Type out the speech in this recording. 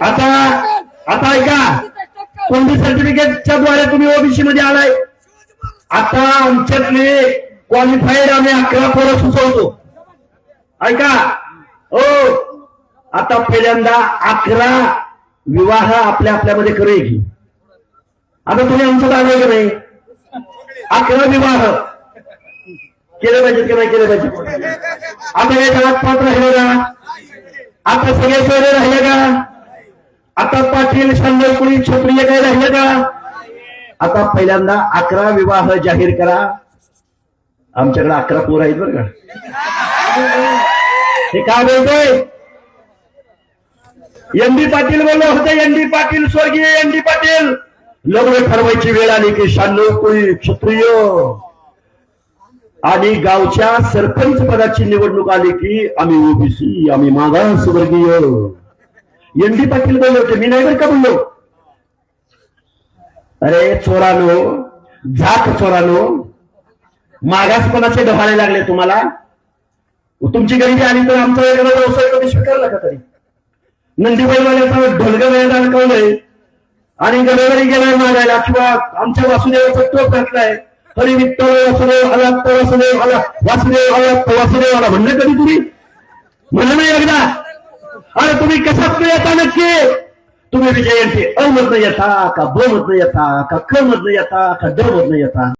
आता आता ऐका. कोणती सर्टिफिकेटच्या द्वारे तुम्ही ओबीसी मध्ये आलाय? आता आमच्यातले क्वालिफाईड आम्ही अकरा पोरं सुचवतो. ऐका. हो. आता पहिल्यांदा अकरा विवाह आपल्या आपल्यामध्ये करूया की. आता तुम्ही आमचं दाखवाय का नाही? अकरा विवाह. केले पाहिजेत की नाही केले पाहिजे आता हे जगात पात्र राहिले का? आता सगळे सोयरे राहिले का? आता पाटील शांडलपुरी क्षत्रिय काय राहिले का? आता पहिल्यांदा अकरा विवाह जाहीर करा. आमच्याकडे अकरा पोर आहेत बरं का. हे काय बोलतोय? एन डी पाटील बोललो होते. एन डी पाटील स्वर्गीय एन डी पाटील. लग्न ठरवायची वेळ आली की शांडलपुरी क्षत्रिय हो. आणि गावच्या सरपंच पदाची निवडणूक आली की आम्ही ओबीसी आम्ही मागासवर्गीय एन डी पाटील बोलले होते. मी नाही बरं का बोललो? अरे चोरानो जात चोरानो मागासपणाचे डहाळे लागले तुम्हाला? तुमची गरिबी आली तर आमचा एखादा व्यवसाय कधी स्वीकारला का तरी? नंदीबाईवाल्याचा ढोलगा वेळ अडकवलंय. आणि गडबडी गेलाय मागायला किंवा आमच्या वासुदेवाचा टोप घातलाय. हरी वित्त वासुदेव आला तर वासुदेव आला वासुदेव आला तर वासुदेव आला म्हणलं कधी तुम्ही म्हणलं नाही एकदा. अरे तुम्ही कशात येता नक्की? तुम्ही विजयंती अ मधनं येता का ब मधनं येता का क मधनं येता का ड मधनं येता?